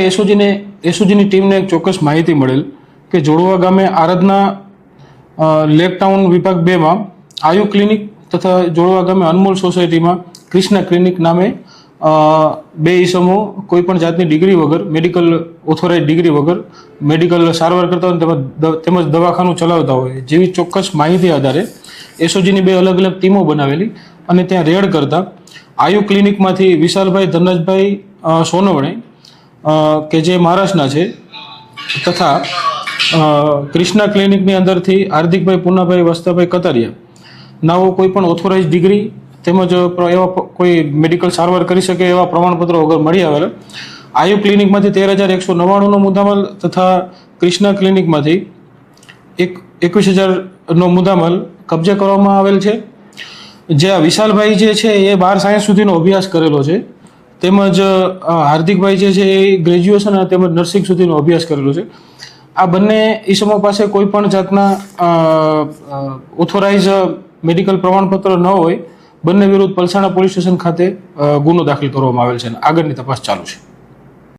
એસઓજીને એસઓજીની ટીમને એક ચોક્કસ માહિતી મળેલ કે જોડવા ગામે આરાધના લેક ટાઉન વિભાગ બેમાં આયુ ક્લિનિક તથા જોડવા ગામે અનમોલ સોસાયટીમાં ક્રિષ્ના ક્લિનિક નામે બે ઈસમો કોઈ પણ જાતની ડિગ્રી વગર, મેડિકલ ઓથોરાઇઝ ડિગ્રી વગર મેડિકલ સારવાર કરતા હોય તેમજ દવાખાનું ચલાવતા હોય જેવી ચોક્કસ માહિતી આધારે એસઓજીની બે અલગ અલગ ટીમો બનાવેલી અને ત્યાં રેડ કરતા આયુ ક્લિનિકમાંથી વિશાલભાઈ, ધનરાજભાઈ સોનવણે કે જે મહારાષ્ટ્રના છે, તથા ક્રિષ્ના ક્લિનિકની અંદરથી હાર્દિકભાઈ પૂનાભાઈ વસ્તાભાઈ કતારિયા. નાઓ કોઈ પણ ઓથોરાઇઝ ડિગ્રી તેમજ એવા કોઈ મેડિકલ સારવાર કરી શકે એવા પ્રમાણપત્રો વગર મળી આવેલા. આયુ ક્લિનિકમાંથી તેર હજાર એકસો નવ્વાણુંનો મુદ્દામાલ તથા ક્રિષ્ના ક્લિનિકમાંથી એક, એકવીસ હજારનો મુદ્દામાલ કબજે કરવામાં આવેલ છે. જે વિશાલભાઈ જે છે એ બાર સાયન્સ સુધીનો અભ્યાસ કરેલો છે. તેમજ હાર્દિકભાઈ જે છે એ ગ્રેજ્યુએશન તેમજ નર્સિંગ સુધીનો અભ્યાસ કરેલો છે. આ બંને ઈસમો પાસે કોઈ પણ જાતના ઓથોરાઇઝ મેડિકલ પ્રમાણપત્ર ન હોય, બંને વિરુદ્ધ પલસાણા પોલીસ સ્ટેશન ખાતે ગુનો દાખલ કરવામાં આવેલ છે અને આગળની તપાસ ચાલુ છે.